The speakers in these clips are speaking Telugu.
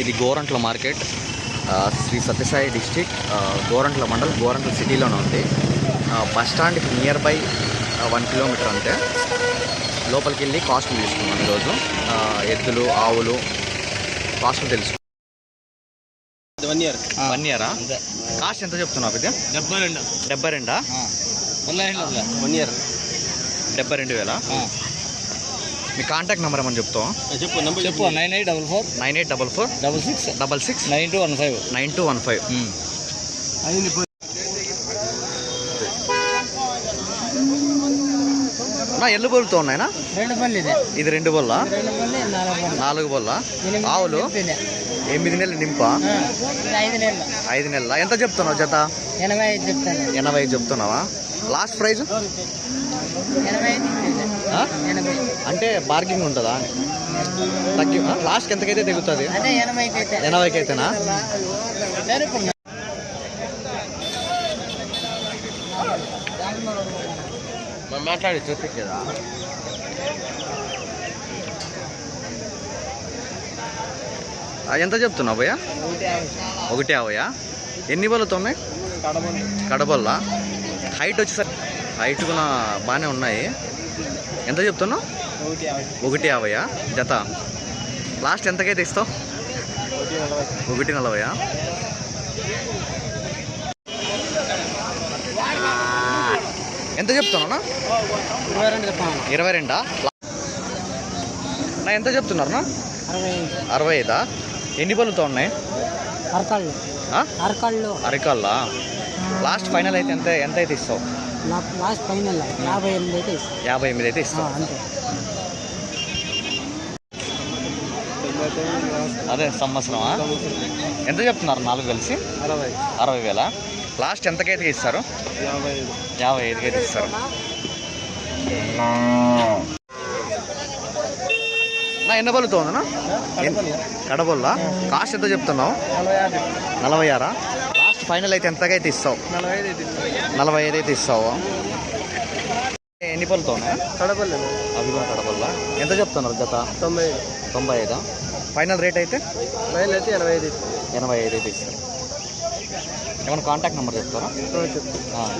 ఇది గోరంట్ల మార్కెట్ శ్రీ సత్యసాయి డిస్టిక్ గోరంట్ల మండల్ గోరంట్ల సిటీలోనే ఉంది. బస్ స్టాండ్కి నియర్ బై వన్ కిలోమీటర్ అంతే. లోపలికి వెళ్ళి కాస్ట్లు తీసుకున్నాం ఈరోజు ఎద్దులు ఆవులు కాస్ట్లు తెలుసు. వన్ ఇయర్ వన్ ఇయరా కాస్ట్ ఎంత చెప్తున్నావు ఇది డెబ్బై రెండు. డెబ్బై రెండా? వన్ ఇయర్ డెబ్బై రెండు వేల? మీ కాంటాక్ట్ నెంబర్ ఏమని చెప్తాం చెప్పు నంబర్ చెప్పు nine eight double four. Nine eight double four. Double six. Double six. Nine two one five. Nine two one five. నా ఎల్లు బొల్లుతో ఉన్నాయినా? ఇది. రెండు బొల్ల నాలుగు బొల్ల ఎనిమిది ఆవులు? నెలలు ఎనిమిది నెలలు నింప? ఐదు నెలలు. ఐదు నెలల? ఎంత చెప్తున్నావు జత? ఎనభై ఐదు చెప్తున్నావా? లాస్ట్ ప్రైజ్ అంటే బార్గింగ్ ఉంటుందా? తగ్గి లాస్ట్కి ఎంతకైతే తెగుతుంది ఎనభైకి అయితే ఎనభైకి అయితేనా మాట్లాడి చూపించదా ఎంత చెప్తున్నావు భయ్యా? ఒకటి యాభయ్యా ఎన్ని బళ్ళు తొమ్మిది? కడబల్ల హైట్ వచ్చేసరికి హైట్ కూడా బాగానే ఉన్నాయి. ఎంత చెప్తున్నావు? ఒకటి యాభయ్యా జత. లాస్ట్ ఎంతకైతే ఇస్తావు? ఒకటి నలభయా? ఎంత చెప్తున్నావునా ఇరవై రెండు ఇరవై రెండా? నా ఎంత చెప్తున్నారునా అరవై ఐదా? ఎన్ని పళ్ళుతో ఉన్నాయి? అరకాళ్ళు? అరకాళ్ళు. అరికాళ్ళా? లాస్ట్ ఫైనల్ అయితే ఎంత ఎంత అయితే ఇస్తావు? నాకు లాస్ట్ ఫైనల్ యాభై ఎనిమిది అయితే ఇస్తాను యాభై ఎనిమిది అయితే ఇస్తావు. అంతే. అదే సంవత్సరమా ఎంత చెప్తున్నారు నాలుగు కలిసి? అరవై. అరవై వేల? లాస్ట్ ఎంతకైతే ఇస్తారు? యాభై ఐదు. యాభై ఐదుకైతే ఇస్తారు. నా ఎన్ని బలుతో ఉందన్నా కడబొల్లా కాస్ట్ ఎంత చెప్తున్నావు? నలభై ఆరా? ఫైనల్ అయితే ఎంతకైతే ఇస్తావు? నలభై ఐదు అయితే ఇస్తావు. ఎన్ని పళ్ళతో కడపల్లి అవి కూడా కడబొల్లా ఎంత చెప్తున్నారు జత? తొంభై తొంభై ఐదా? ఫైనల్ రేట్ అయితే? మైల్ అయితే ఎనభై ఐదు. ఎనభై ఐదు అయితే ఇస్తారు ఏమైనా కాంటాక్ట్ నెంబర్ చెప్తారా?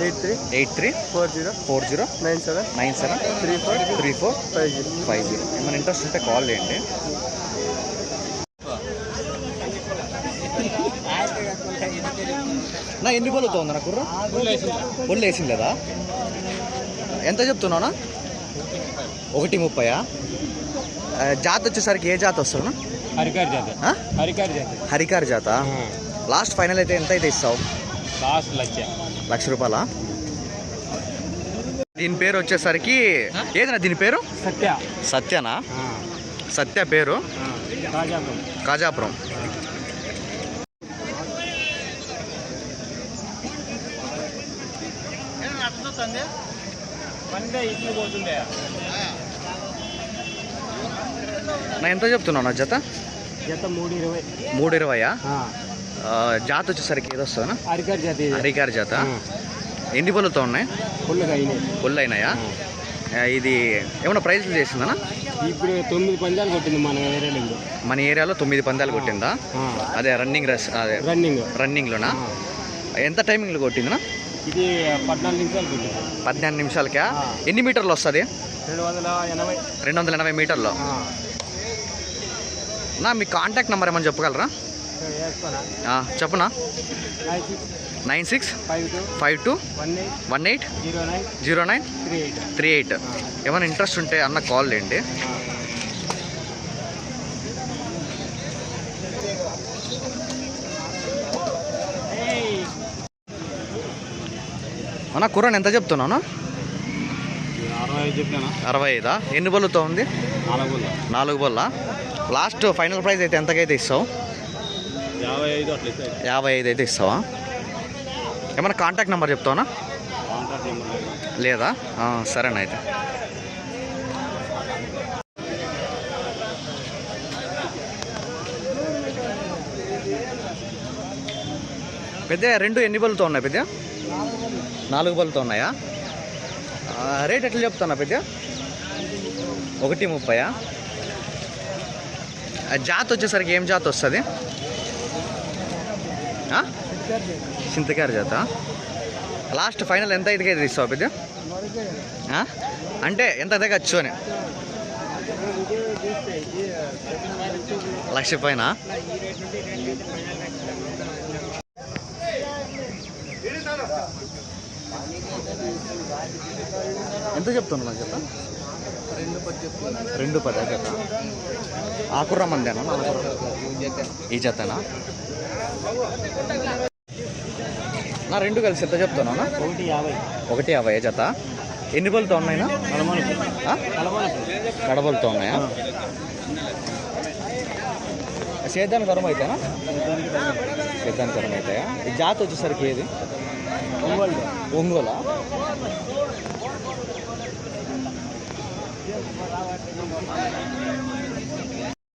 Eight three. Eight three. Four zero. Four zero. Nine seven. Nine seven. Three four. Three four. Five zero. Five zero. ఏమైనా ఇంట్రెస్ట్ ఉంటే కాల్ చేయండి. నా ఎన్ని పళ్ళుతో ఉంది నా కుర్ర? ఒళ్ళు వేసింది లేదా ఎంత చెప్తున్నావునా ఒకటి ముప్పయా? జాత వచ్చేసరికి ఏ జాత వస్తున్నా హరికార్ జాతి. హరికార్ జాతి. హరికార్ జాత? లాస్ట్ ఫైనల్ అయితే ఎంత అయితే ఇస్తావు? లాస్ట్ లక్ష. లక్ష రూపాయల? దీని పేరు వచ్చేసరికి ఏదైనా దీని పేరు? సత్య. సత్యనా? సత్య పేరు? రాజాపురం కాజాపురం. పండే ఇట్లు పోతుండే నా ఎంత చెప్తున్నావు నా జత? జత మూడు ఇరవై మూడు ఇరవయా జాత వచ్చేసరికి ఏదో వస్తుందా హరికార్ జాతి. హరికార్ జాత. ఎన్ని పళ్ళుతో ఉన్నాయి? ఫుల్గా అయినాయి. ఇది ఏమైనా ప్రైజ్లు చేసిందనా ఇప్పుడు తొమ్మిది పందాలు కొట్టింది మన వేరే మన ఏరియాలో తొమ్మిది పందాలు కొట్టిందా? అదే రన్నింగ్ రస్ అదే రన్నింగ్ రన్నింగ్లోనా ఎంత టైమింగ్లో కొట్టిందినా ఇది పద్నాలుగు నిమిషాలు పద్నాలుగు నిమిషాలకా? ఎన్ని మీటర్లు వస్తుంది? రెండు వందల ఎనభై. రెండు వందల ఎనభై మీటర్లో. నా మీ కాంటాక్ట్ నెంబర్ ఏమని చెప్పగలరా? చెప్పునా? Nine six. Five two. Eight. One eight. Zero nine. Zero nine. Three eight. Three eight. ఏమైనా ఇంట్రెస్ట్ ఉంటే అన్న కాల్ చేయండి. అన్న కుర్రాన్ ఎంత చెప్తున్నాను అరవై ఐదు ఎన్ని బళ్ళుతో ఉంది? నాలుగు బళ్ళ లాస్ట్ ఫైనల్ ప్రైస్ అయితే ఎంతకైతే ఇస్తావు? యాభై ఐదు అయితే ఇస్తావా? ఏమైనా కాంటాక్ట్ నెంబర్ చెప్తావా లేదు. లేదా? ఆ, సరేనా అయితే. పెద్ద రెండు ఎన్ని బళ్ళతో ఉన్నాయి పెద్ద? నాలుగు పళ్ళతో ఉన్నాయా? రేట్ ఎట్లా చెప్తున్నా పెద్ద? ఒకటి ముప్పయా? జాత జాతి వచ్చేసరికి ఏం జాతి వస్తుంది? చింతకారు జాత? లాస్ట్ ఫైనల్ ఎంత ఇదిగా తీస్తావు పెద్ద? అంటే ఎంత తగ్గచ్చు అని? లక్ష పైన? ఎంత చెప్తున్నా చెప్ప? రెండు పది చెప్తున్నా రెండు పది జత ఆకుర్ర మందేనా ఈ జతనా నా రెండు కలిసి ఎంత చెప్తున్నా ఒకటి యాభై. ఒకటి యాభై జత ఎన్ని బలుతో ఉన్నాయినా? కడబలతో ఉన్నాయా? సేద్యానికి వరం అయితేనా? సేద్యానికి వరం. అవుతాయా ఈ జాతి వచ్చేసరికి ఏది? ఒంగోలు ఒంగోలా